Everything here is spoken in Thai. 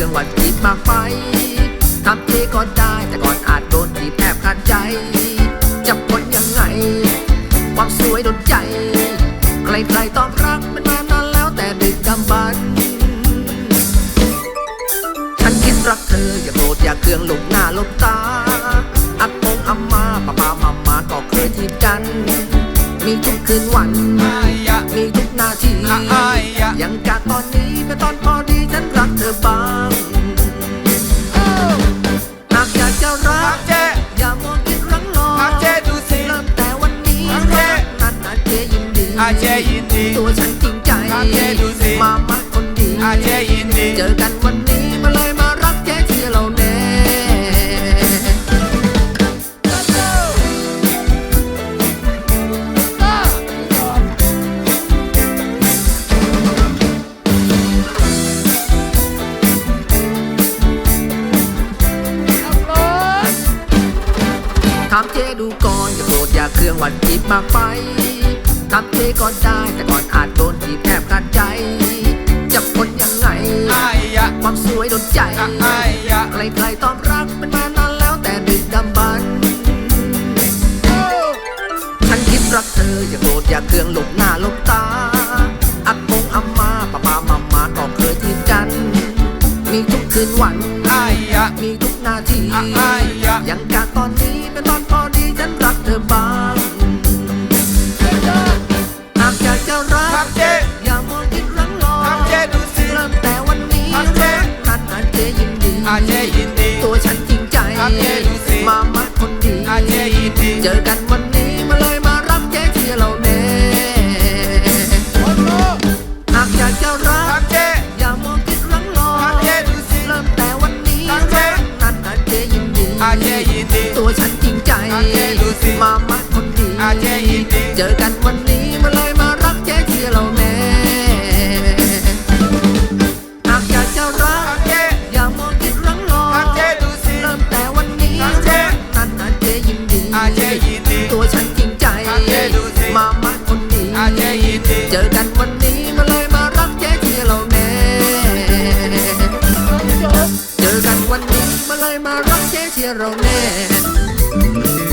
รื่องว่าจีบมาไปทำเทก็ได้แต่ก่อนอาจโดนจีบแอบขาดใจจะพ้นยังไง ความสวยโดนใจ ใครๆตอบรักมันมานานแล้วแต่ดึกดำบรรฉันคิดรักเธออย่าโกรธอย่าเคืองหลบหน้าหลบตาอักงอัมมาป้าป้ามามาก็เคยจีบกัน มีทุกคืนวันมีทุกนาทียังกะตอนนี้เป็นตอนพอดีฉันรักเธอบ้า ยินดีตัวฉันจริงใจอาเจดูสิมามาคนดีเจอกันวันนี้มาเลยมารักเจ๊เชียร์เราแน่ถามเจดูก่อนอย่าโกรธอย่าเครื่องหวันจีบมากไป ถามเจก็ได้ แต่ก่อนอาจโดนจีบแอบขาดใจจะพ้นยังไงความสวยโดนใจใครๆตอบรักมันมานานแล้วแต่ดึกดำบรรพ์ฉันคิดรักเธออย่าโกรธอย่าเคืองหลบหน้าหลบตาอักงอัมมาป้าป้ามามาก็เคยจีบกัน มีทุกคืนวันมีทุกนาทียังกะตอนนี้เป็นตอนพอดีฉันรักเธอบ้าง เจอกันวันนี้มาเลยมารับเจ๊เชียร์เราแน่หากอยากจะรักเจ๊อย่ามองคิดรังรอครับเจ๊ดูสิเริ่มแต่วันนี้ครับเจ๊รักนั้นอาเจยินดี ตัวฉันจริงใจมามาคนดีอาเจ๊ยินดี เจอกันวันนี้ my rocket hero man.